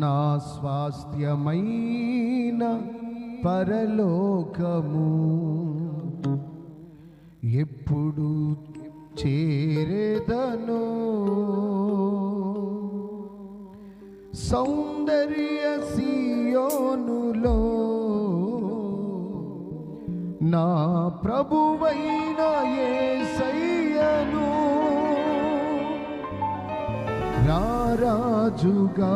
నా స్వాస్థ్యమైన పరలోకము ఎప్పుడు చేరేదను. సౌందర్య సియోనులో నా ప్రభువైన యేసయ్యను రారాజుగానా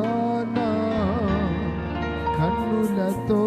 కన్నులతో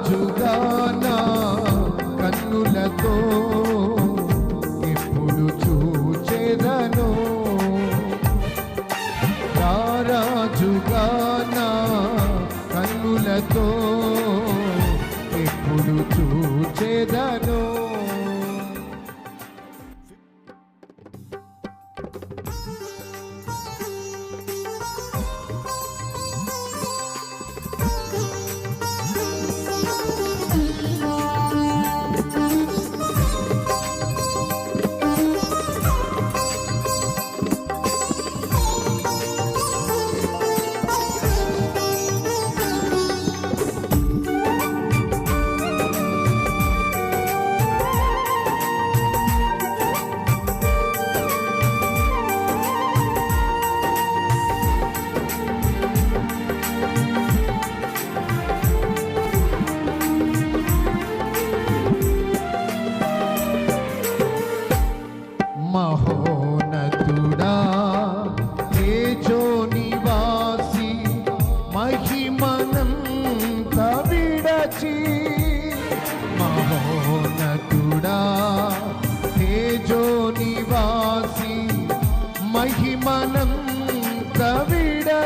రారాజుగా నా కన్నులతో ఇప్పుడు చూచెదను. రారాజుగా నా కన్నులతో ఇప్పుడు చూచెదను.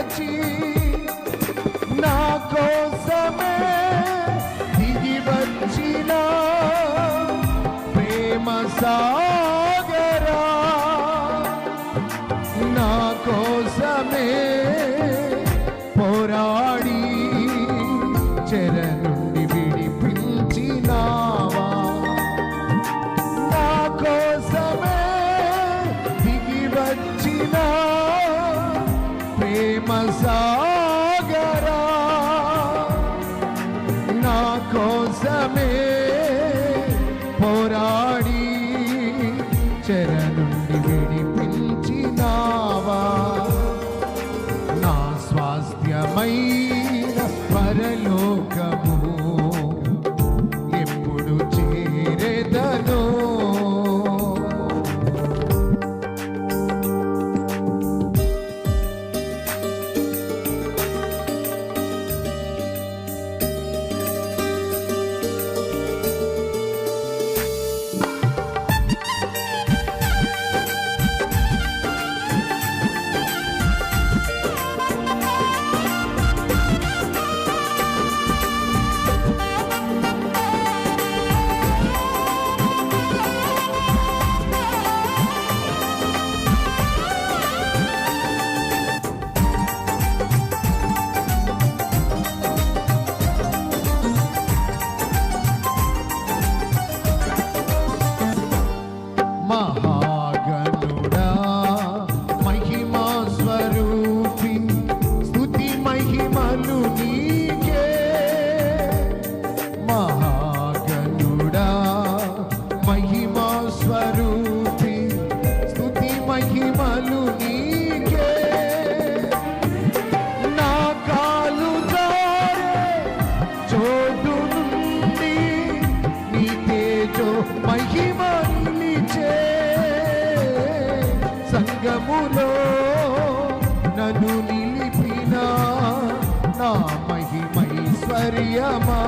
విడచి నా కోసమే దిగి వచ్చిన ప్రేమ సాగరా. నా కోసమే పోరాడి చరణు నా కోసమే. నను నిలిపిన నా మహిమైశ్వర్యమా?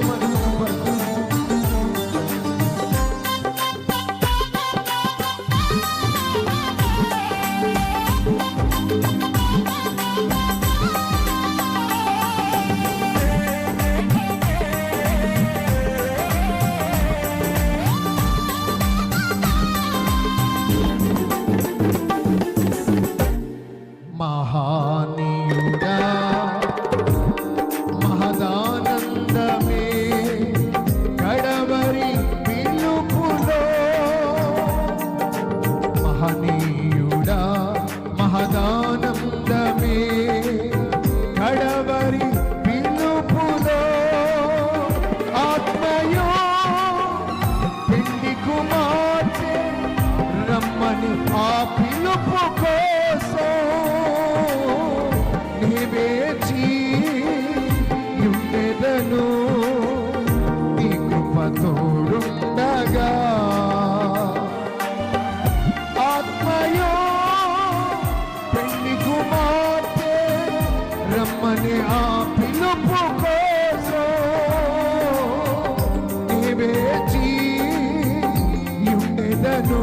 someone తోడుండగా ఆత్మయో పెళ్ళి కుమార్తె రమ్మని ఆ పిలుపు కోసం నీవే చీ ఉండెదను.